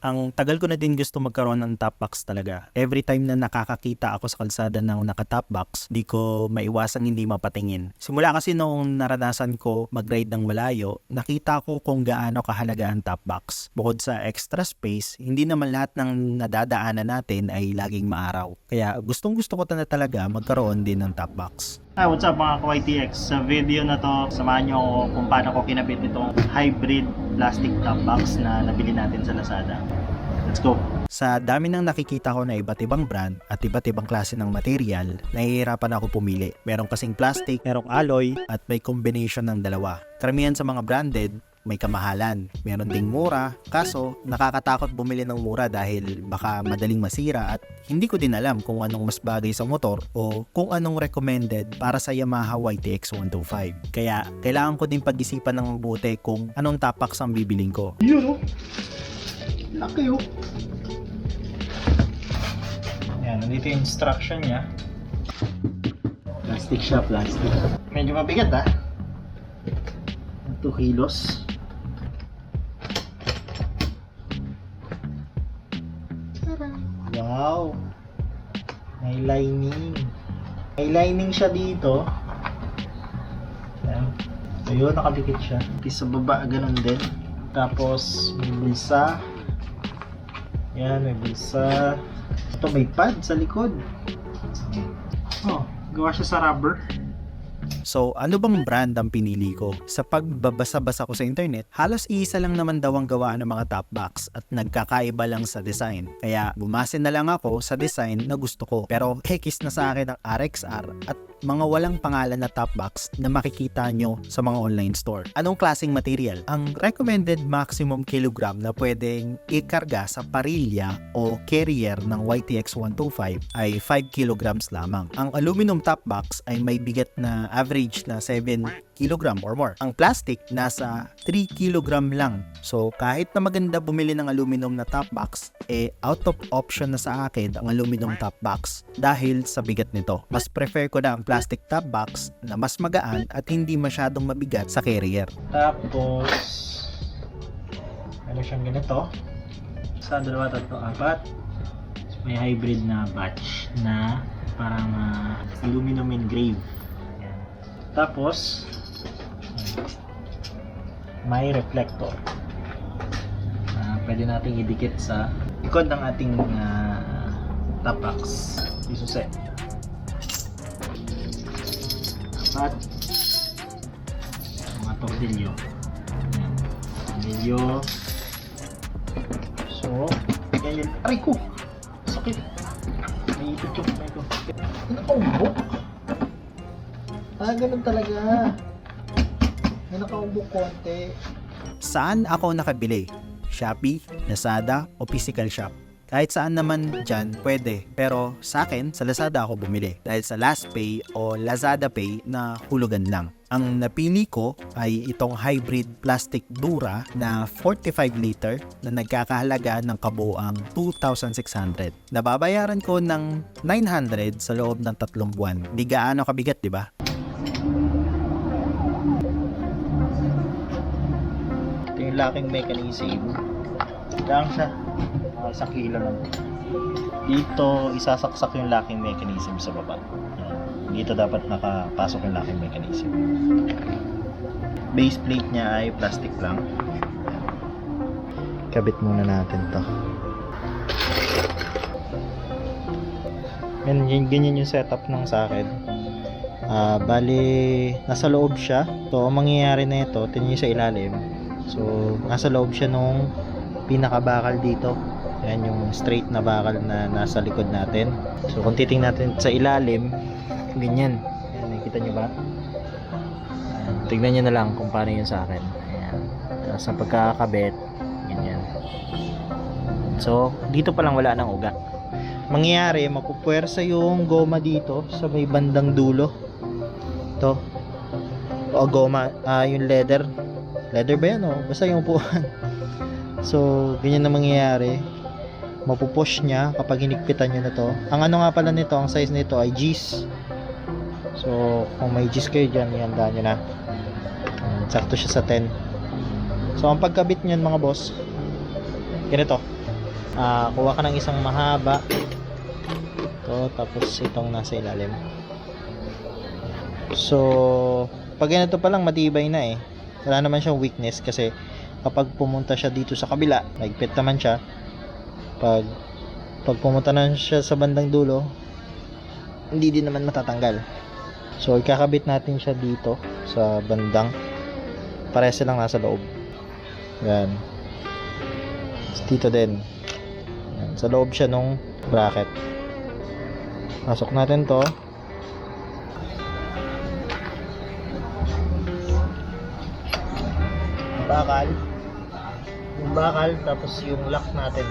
Ang tagal ko na din gusto magkaroon ng top box talaga. Every time na nakakakita ako sa kalsada ng naka-top box, di ko maiwasang hindi mapatingin. Simula kasi noong naranasan ko mag-ride ng malayo, nakita ko kung gaano kahalaga ang top box. Bukod sa extra space, hindi naman lahat ng nadadaanan natin ay laging maaraw. Kaya gustong gusto ko na talaga magkaroon din ng top box. Hi, what's up mga ka-YTX? Sa video na to, samahan nyo ako kung paano ko kinabit itong hybrid plastic top box na nabili natin sa Lazada. Let's go! Sa dami ng nakikita ko na iba't ibang brand at iba't ibang klase ng material, nahihirapan ako pumili. Merong kasing plastic, merong alloy, at may combination ng dalawa. Karamihan sa mga branded, may kamahalan. Meron ding mura, kaso nakakatakot bumili ng mura dahil baka madaling masira at hindi ko din alam kung anong mas bagay sa motor o kung anong recommended para sa Yamaha YTX 125. Kaya kailangan ko din pag-isipan ng mabuti kung anong tapax ang bibiling ko. Yun oh. Laki oh. Yan, nandito yung instruction niya. Plastic siya, plastic. Medyo mabigat ah. 2 kilos. Wow! May lining. May lining siya dito. Yan. So yun, nakadikit siya. Sa baba, ganun din. Tapos, may bulsa. Yan, may bulsa. Ito may pad sa likod. Oh, gawa siya sa rubber. So, ano bang brand ang pinili ko? Sa pagbabasa-basa ko sa internet, halos isa lang naman daw ang gawa ng mga top box at nagkakaiba lang sa design. Kaya bumase na lang ako sa design na gusto ko. Pero hekis na sa akin ang RXR at mga walang pangalan na top box na makikita nyo sa mga online store. Anong klaseng material? Ang recommended maximum kilogram na pwedeng ikarga sa parilya o carrier ng YTX 125 ay 5 kilograms lamang. Ang aluminum top box ay may bigat na average na 7 kilogram or more. Ang plastic nasa 3 kilogram lang. So kahit na maganda bumili ng aluminum na top box, eh out of option na sa akin ang aluminum top box dahil sa bigat nito. Mas prefer ko na ang plastic top box na mas magaan at hindi masyadong mabigat sa carrier. Tapos, ano siyang ganito? Sa dalawa, tatlo, apat. May hybrid na batch na parang ah, aluminum engraved. Yan. Tapos, may reflector. Ah, pwede nating idikit sa likod ng ating uh, top box. Isuset. Apat. Mga tornilyo. Tornilyo. So, yan yun. Aray ko! Sakit. May ipit yung kamay ko. Nakaumbok. Ah, ganun talaga. May nakaumbok konti. Saan ako nakabili? Shopee, Lazada, o physical shop? Kahit saan naman dyan, pwede. Pero sa akin, sa Lazada ako bumili. Dahil sa Last Pay o Lazada Pay na hulugan lang. Ang napili ko ay itong hybrid plastic Dura na 45 liter na nagkakahalaga ng kabuang 2,600. Nababayaran ko ng 900 sa loob ng tatlong buwan. Di gaano kabigat, di ba? Yung locking mechanism. Lang siya. Mga isang kilo lang. Dito, isasaksak yung locking mechanism sa baba. Yan. Dito dapat nakapasok yung locking mechanism. Base plate niya ay plastic lang. Kabit muna natin to. Yan, yun, ganyan yung setup ng sa akin. Ah, bali, nasa loob siya. So, ang mangyayari na ito, tingnan nyo sa ilalim. So, nasa loob siya nung pinakabakal dito. Yan yung straight na bakal na nasa likod natin. So, kung titingnan natin sa ilalim, ganyan. Yan, nakikita nyo ba? Ayan, tignan nyo na lang kung paano yun sa akin. Ayan. Ang pagkakabit, ganyan. So, dito pa lang wala ng uga. Mangyayari, mapupuwersa yung goma dito sa may bandang dulo. Ito. O goma, ah yung leather. Leather ba yan o? Basta yung upuan. So, ganyan na mangyayari. Mapupush niya kapag hinigpitan nyo na to. Ang ano nga pala nito, ang size nito ay G's. So, kung may G's kayo dyan, ihanda nyo na. Ayan, sakto siya sa 10. So, ang pagkabit nyo mga boss, ganito. Ah, kuha ka ng isang mahaba. Ito, tapos itong nasa ilalim. So, pag ganito pa lang matibay na eh. Wala naman siyang weakness kasi kapag pumunta siya dito sa kabila, maigpit naman siya. Pag pag pumunta na siya sa bandang dulo, hindi din naman matatanggal. So, ikakabit natin siya dito sa bandang para silang nasa loob. Yan. Dito din. Yan. Sa loob siya nung bracket. Pasok natin to. Bakal. Yung bakal, tapos yung lock natin.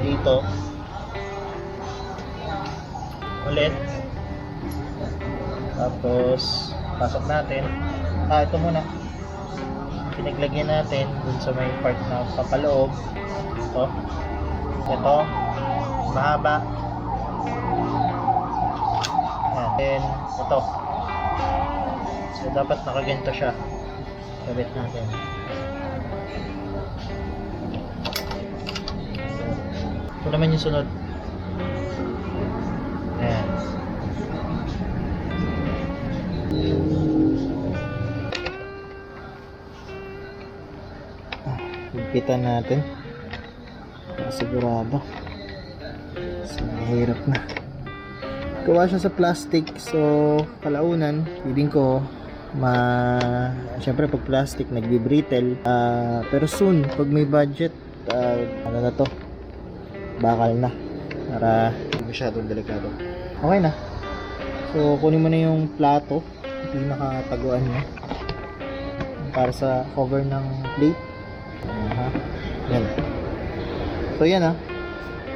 Dito. Ulit. Tapos, pasok natin. Ah, ito muna. Pinaglagyan natin dun sa may part na papaloob. Ito. Ito. Mahaba. Then, ito. So, dapat nakaganto siya. Kabit natin. Ito naman yung sunod. Ayan. Higpitan natin. Para sigurado. So, mahirap na. Gawa siya sa plastic. So, kalaunan, feeling ko, ma... Siyempre, pag plastic, nagbe-brittle. Ah, pero soon, pag may budget, ah, ano na to? Bakal na. Para hindi masyadong delikado. Okay na. So, kunin mo na yung plato. Yung pinakataguan niya. Para sa cover ng plate. Aha. Yan. So, yan ah.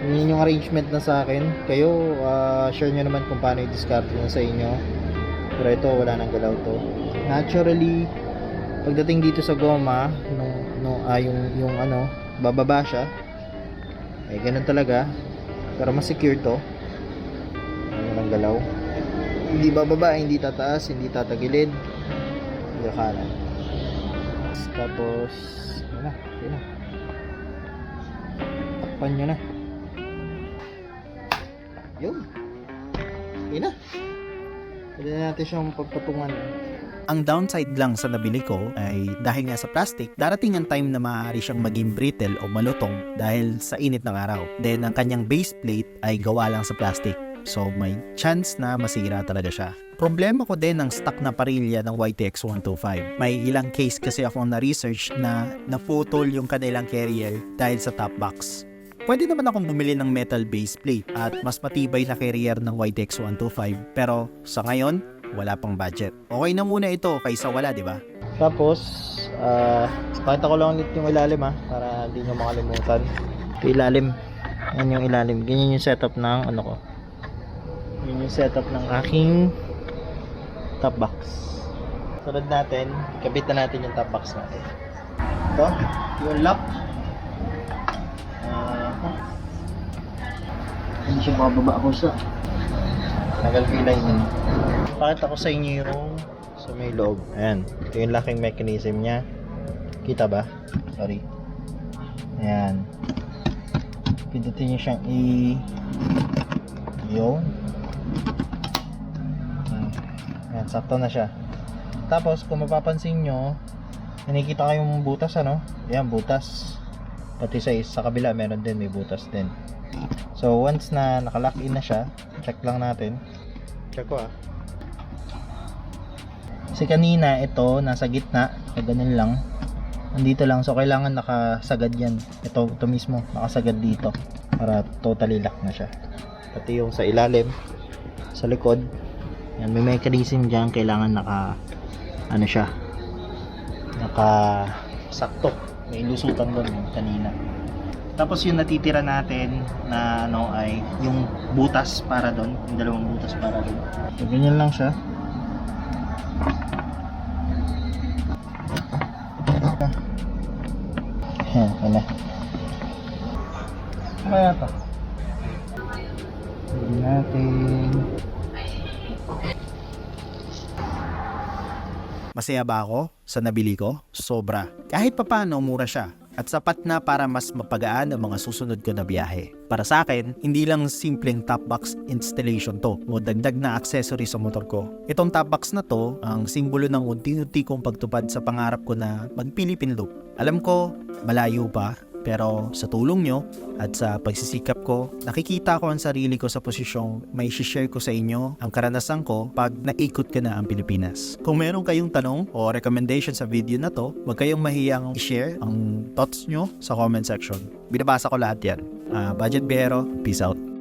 Yun yung arrangement na sa akin. Kayo, ah, share nyo naman kung paano i-discard nyo sa inyo. Pero ito, wala nang galaw to. Naturally, pagdating dito sa goma, nung, nung, ah, yung, yung ano, bababa siya. Eh, ganun talaga. Pero mas secure to. Ano nang galaw. Hindi bababa, hindi tataas, hindi tatagilid. Hindi kanan. Tapos, yun na, yun na. Takpan nyo na. Yun. Yun na. Pwede na natin siyang pagpatungan. Ang downside lang sa nabili ko ay dahil nga sa plastic, darating ang time na maaari siyang maging brittle o malutong dahil sa init ng araw. Then ang kanyang base plate ay gawa lang sa plastic. So may chance na masira talaga siya. Problema ko din ang stock na parilya ng YTX 125. May ilang case kasi ako na research na naputol yung kanilang carrier dahil sa top box. Pwede naman akong bumili ng metal base plate at mas matibay na carrier ng YTX 125 pero sa ngayon, wala pang budget. Okay na muna ito kaysa wala, di ba? Tapos, ah, pakita ko lang ulit yung ilalim ha, para hindi nyo makalimutan. Ito ilalim. Yan yung ilalim. Ganyan yung setup ng ano ko. Yan yung setup ng aking top box. Sunod natin, kabit na natin yung top box natin. Ito, yung lock. Ah, hindi siya bababa ako sa Yung lining. Pakita ko sa inyo yung sa may loob. Ayan. Ito yung locking mechanism niya. Kita ba? Sorry. Ayan. Pindutin niyo siyang i... Yun. Ayan, sakto na siya. Tapos, kung mapapansin nyo, nakikita kayong butas, ano? Ayan, butas. Pati sa, sa kabila, meron din, may butas din. So, once na nakalock in na siya, check lang natin. Check ko ah. Kasi kanina, ito, nasa gitna, ganun lang. Nandito lang, so kailangan nakasagad yan. Ito, ito mismo, nakasagad dito. Para totally lock na siya. Pati yung sa ilalim, sa likod, yan, may mechanism dyan, kailangan naka, ano siya, naka, sakto. May lusutan doon kanina. Tapos yung natitira natin na ano ay yung butas para doon, yung dalawang butas para doon. So ganyan lang siya. Yan, wala. Ano kaya to? Pwede natin. Masaya ba ako sa nabili ko? Sobra. Kahit papano mura siya at sapat na para mas mapagaan ang mga susunod ko na biyahe. Para sa akin, hindi lang simpleng top box installation to o dagdag na accessory sa motor ko. Itong top box na to ang simbolo ng unti-unti kong pagtupad sa pangarap ko na mag-Philippine Loop. Alam ko, malayo pa, pero sa tulong nyo at sa pagsisikap ko, nakikita ko ang sarili ko sa posisyong may share ko sa inyo ang karanasan ko pag naikot ka na ang Pilipinas. Kung meron kayong tanong o recommendation sa video na to, huwag kayong mahiyang i-share ang thoughts nyo sa comment section. Binabasa ko lahat yan. Ah, Budget Bero, peace out.